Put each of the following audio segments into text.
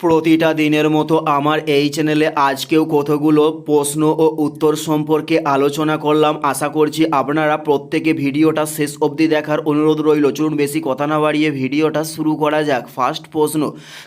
প্রতিটা দিনের মতো আমার এই চ্যানেলে আজকেও কতগুলো প্রশ্ন ও উত্তর সম্পর্কে আলোচনা করলাম। আশা করছি আপনারা প্রত্যেকে ভিডিওটা শেষ অবধি দেখার অনুরোধ রইল। চলুন বেশি কথা না বাড়িয়ে ভিডিওটা শুরু করা যাক। ফার্স্ট প্রশ্ন,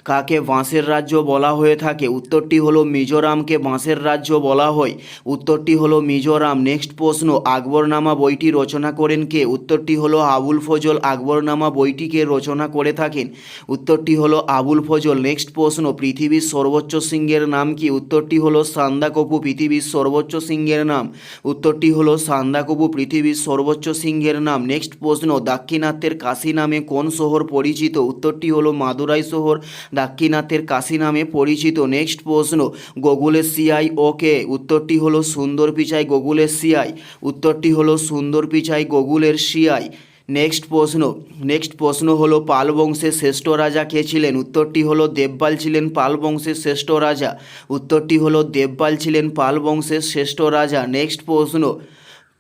কাকে বাঁশের রাজ্য বলা হয়ে থাকে? উত্তরটি হলো মিজোরামকে বাঁশের রাজ্য বলা হয়। উত্তরটি হলো মিজোরাম। নেক্সট প্রশ্ন, আকবরনামা বইটি রচনা করেন কে? উত্তরটি হলো আবুল ফজল। আকবরনামা বইটিকে রচনা করে থাকেন। উত্তরটি হলো আবুল ফজল। নেক্সট প্রশ্ন পৃথিবীর সর্বোচ্চ সিংহের নাম কি? উত্তরটি হলো সান্দাকপু, পৃথিবীর সর্বোচ্চ সিংহের নাম। উত্তরটি হলো সান্দাকপু, পৃথিবীর সর্বোচ্চ সিংহের নাম। নেক্সট প্রশ্ন, দাক্ষিণাত্যের কাশী নামে কোন শহর পরিচিত? উত্তরটি হলো মাদুরাই শহর, দাক্ষিণাত্যের কাশী নামে পরিচিত। নেক্সট প্রশ্ন গুগলের সিআই ওকে উত্তরটি হলো সুন্দর পিচাই গুগলের সিআই। উত্তরটি হলো সুন্দর পিচাই গুগলের সিআই। নেক্সট প্রশ্ন নেক্সট প্রশ্ন হলো পাল বংশের শ্রেষ্ঠ রাজা কে ছিলেন? উত্তরটি হলো দেবপাল ছিলেন পাল বংশের শ্রেষ্ঠ রাজা। উত্তরটি হলো দেবপাল ছিলেন পাল বংশের শ্রেষ্ঠ রাজা। নেক্সট প্রশ্ন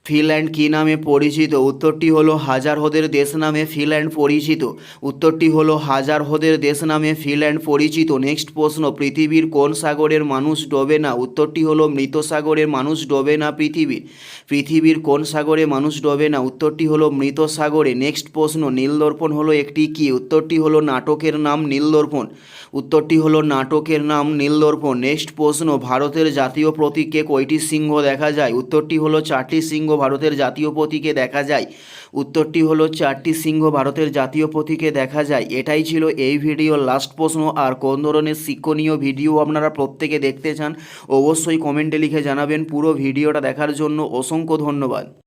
ফিনল্যান্ড কী নামে পরিচিত? উত্তরটি হলো হাজার হ্রদের দেশ নামে ফিনল্যান্ড পরিচিত। উত্তরটি হলো হাজার হ্রদের দেশ নামে ফিনল্যান্ড পরিচিত। নেক্সট প্রশ্ন, পৃথিবীর কোন সাগরের মানুষ ডোবে না? উত্তরটি হলো মৃত সাগরের মানুষ ডোবে না পৃথিবীর পৃথিবীর কোন সাগরে মানুষ ডোবে না? উত্তরটি হলো মৃত সাগরে। নেক্সট প্রশ্ন, নীলদর্পণ হলো একটি কি? উত্তরটি হলো নাটকের নাম নীলদর্পণ। উত্তরটি হলো নাটকের নাম নীলদর্পণ। নেক্সট প্রশ্ন, ভারতের জাতীয় প্রতীকে কয়টি সিংহ দেখা যায়? উত্তরটি হলো চারটি সিংহ ভারতের জাতীয় প্রতীকে দেখা যায়। উত্তরটি হলো চারটি সিংহ ভারতের জাতীয় প্রতীকে দেখা যায়। এটাই ছিল এই ভিডিওর লাস্ট প্রশ্ন। আর কোন ধরনের শিক্ষণীয় ভিডিও আপনারা প্রত্যেকে দেখতে চান, অবশ্যই কমেন্টে লিখে জানাবেন। পুরো ভিডিওটা দেখার জন্য অসংখ্য ধন্যবাদ।